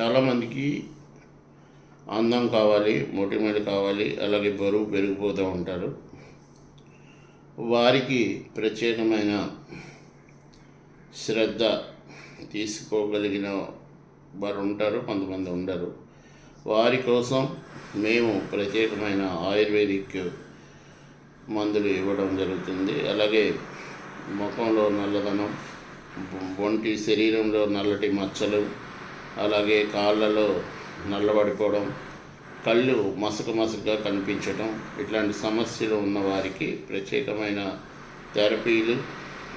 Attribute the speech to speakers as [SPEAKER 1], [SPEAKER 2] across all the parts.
[SPEAKER 1] చాలామందికి అందం కావాలి మొటిమలు కావాలి అలాగే బరువు పెరిగిపోతూ ఉంటారు. వారికి ప్రత్యేకమైన శ్రద్ధ తీసుకోగలిగిన వారు ఉంటారు కొంతమంది ఉండరు. వారి కోసం మేము ప్రత్యేకమైన ఆయుర్వేదిక్ మందులు ఇవ్వడం జరుగుతుంది. అలాగే ముఖంలో నల్లదనం ఒంటి శరీరంలో నల్లటి మచ్చలు అలాగే కాళ్ళలో నల్లబడిపోవడం కళ్ళు మసక మసకగా కనిపించడం ఇట్లాంటి సమస్యలు ఉన్న వారికి ప్రత్యేకమైన థెరపీలు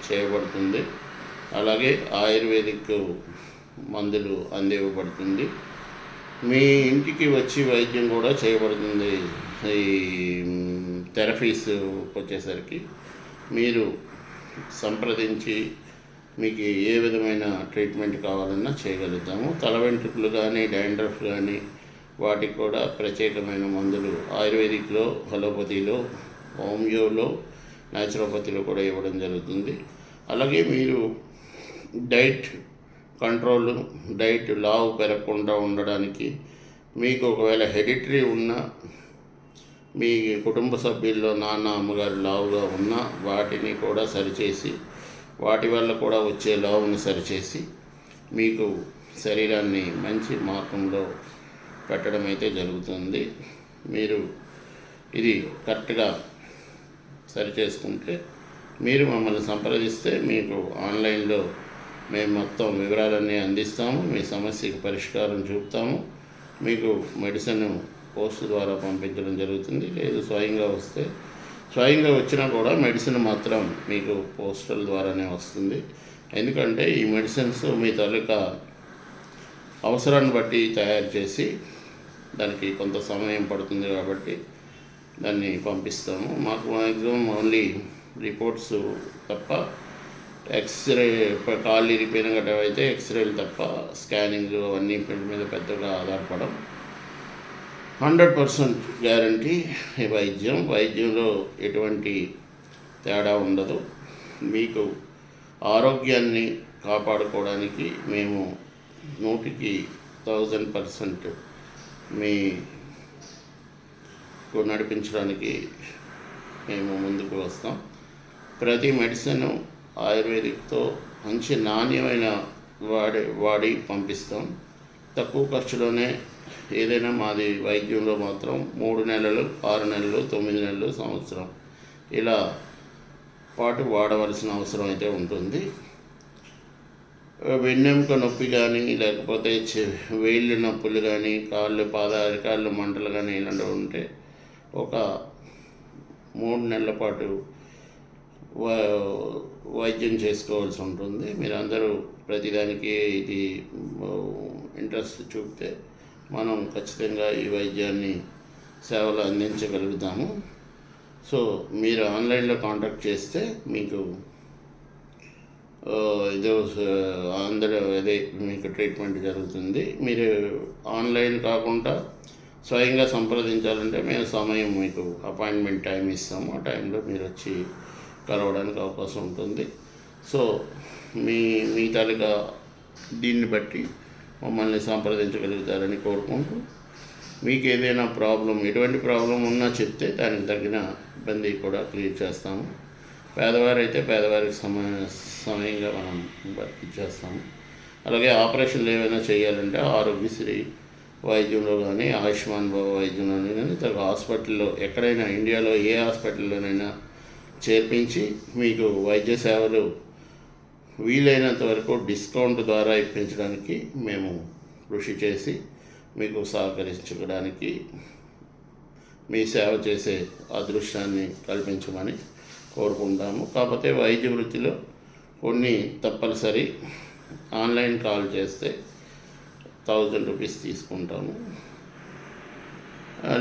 [SPEAKER 1] చేయబడుతుంది. అలాగే ఆయుర్వేదిక్ మందులు అందివ్వబడుతుంది. మీ ఇంటికి వచ్చి వైద్యం కూడా చేయబడుతుంది. ఈ థెరపీస్ వచ్చేసరికి మీరు సంప్రదించి మీకు ఏ విధమైన ట్రీట్మెంట్ కావాలన్నా చేయగలుగుతాము. తల వెంట్రుకలు కానీ డాండ్రఫ్ కానీ వాటికి కూడా ప్రత్యేకమైన మందులు. ఆయుర్వేదిక్లో హలోపతిలో హోమియోలో న్యాచురోపతిలో కూడా ఇవ్వడం జరుగుతుంది. అలాగే మీరు డైట్ కంట్రోల్ డైట్ లావు పెరగకుండా ఉండడానికి మీకు ఒకవేళ హెరిటరీ ఉన్న మీ కుటుంబ సభ్యుల్లో నాన్న అమ్మగారు లావుగా ఉన్న వాటిని కూడా సరిచేసి వాటి వల్ల కూడా వచ్చే లోవును సరిచేసి మీకు శరీరాన్ని మంచి మార్గంలో పెట్టడం అయితే జరుగుతుంది. మీరు ఇది కరెక్ట్గా సరి చేసుకుంటే మీరు మమ్మల్ని సంప్రదిస్తే మీకు ఆన్లైన్లో మేము మొత్తం వివరాలన్నీ అందిస్తాము. మీ సమస్యకి పరిష్కారం చూపుతాము. మీకు మెడిసిన్ పోస్ట్ ద్వారా పంపించడం జరుగుతుంది. లేదు స్వయంగా వస్తే స్వయంగా వచ్చినా కూడా మెడిసిన్ మాత్రం మీకు పోస్టల్ ద్వారానే వస్తుంది. ఎందుకంటే ఈ మెడిసిన్స్ మీ తాలూకా అవసరాన్ని బట్టి తయారు చేసి దానికి కొంత సమయం పడుతుంది కాబట్టి దాన్ని పంపిస్తాము. మాకు మ్యాక్సిమం ఓన్లీ రిపోర్ట్స్ తప్ప ఎక్స్రే కాళ్ళు ఇరిపోయిన గట్రా అయితే ఎక్స్రేలు తప్ప స్కానింగ్ అవన్నీ మీద పెద్దగా ఆధారపడం హండ్రెడ్ పర్సెంట్ గ్యారంటీ వైద్యం. వైద్యంలో ఎటువంటి తేడా ఉండదు. మీకు ఆరోగ్యాన్ని కాపాడుకోవడానికి మేము నూటికి థౌజండ్ పర్సెంట్ మీకు నడిపించడానికి మేము ముందుకు వస్తాం. ప్రతి మెడిసిన్ ఆయుర్వేదిక్తో మంచి నాణ్యమైన వాడి వాడి పంపిస్తాం. తక్కువ ఖర్చులోనే ఏదైనా మాది వైద్యంలో మాత్రం మూడు నెలలు ఆరు నెలలు తొమ్మిది నెలలు సంవత్సరం. ఇలా పాటు వాడవలసిన అవసరం అయితే ఉంటుంది. వెన్నెముక నొప్పి కానీ లేకపోతే వేళ్ళు నొప్పులు కానీ కాళ్ళు పాద అరికాళ్ళు మంటలు కానీ ఇలాంటివి ఉంటే ఒక మూడు నెలల పాటు వై- వైద్యం చేసుకోవాల్సి ఉంటుంది. మీరు అందరూ ప్రతిదానికి ఇది ఇంట్రెస్ట్ చూపితే మనం ఖచ్చితంగా ఈ వైద్యాన్ని సేవలు అందించగలుగుతాము. సో మీరు ఆన్లైన్లో కాంటాక్ట్ చేస్తే మీకు ఏదో ఇదో అందరూ అదే మీకు ట్రీట్మెంట్ జరుగుతుంది. మీరు ఆన్లైన్ కాకుండా స్వయంగా సంప్రదించాలంటే మేము సమయం మీకు అపాయింట్మెంట్ టైం ఇస్తాము. ఆ టైంలో మీరు వచ్చి కలవడానికి అవకాశం ఉంటుంది. సో మీ మీ తాలూకా దీన్ని బట్టి మమ్మల్ని సంప్రదించగలుగుతారని కోరుకుంటూ మీకు ఏదైనా ప్రాబ్లం ఎటువంటి ప్రాబ్లం ఉన్నా చెప్తే దానికి తగిన ఇబ్బంది కూడా క్లియర్ చేస్తాము. పేదవారైతే పేదవారికి సమ సమయంగా మనం ఇచ్చేస్తాము అలాగే ఆపరేషన్లు ఏమైనా చేయాలంటే ఆరోగ్యశ్రీ వైద్యంలో కానీ ఆయుష్మాన్ బాబు వైద్యంలో కానీ తగ్గ హాస్పిటల్లో ఎక్కడైనా ఇండియాలో ఏ హాస్పిటల్లోనైనా చేర్పించి మీకు వైద్య సేవలు వీలైనంత వరకు డిస్కౌంట్ ద్వారా ఇప్పించడానికి మేము కృషి చేసి మీకు సహకరించడానికి మీ సేవ చేసే అదృష్టాన్ని కల్పించమని కోరుకుంటాము. కాకపోతే వైద్య వృత్తిలో కొన్ని తప్పనిసరి ఆన్లైన్ కాల్ చేస్తే థౌజండ్ రూపీస్ తీసుకుంటాము.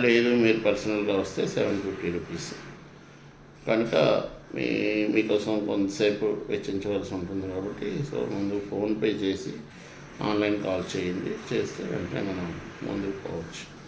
[SPEAKER 1] లేదు మీరు పర్సనల్గా వస్తే సెవెన్ ఫిఫ్టీ రూపీస్. కనుక మీ మీకోసం కొంతసేపు వెచ్చించవలసి ఉంటుంది కాబట్టి సో ముందు ఫోన్పే చేసి ఆన్లైన్ కాల్ చేయండి. చేస్తే వెంటనే మనం ముందుకు పోవచ్చు.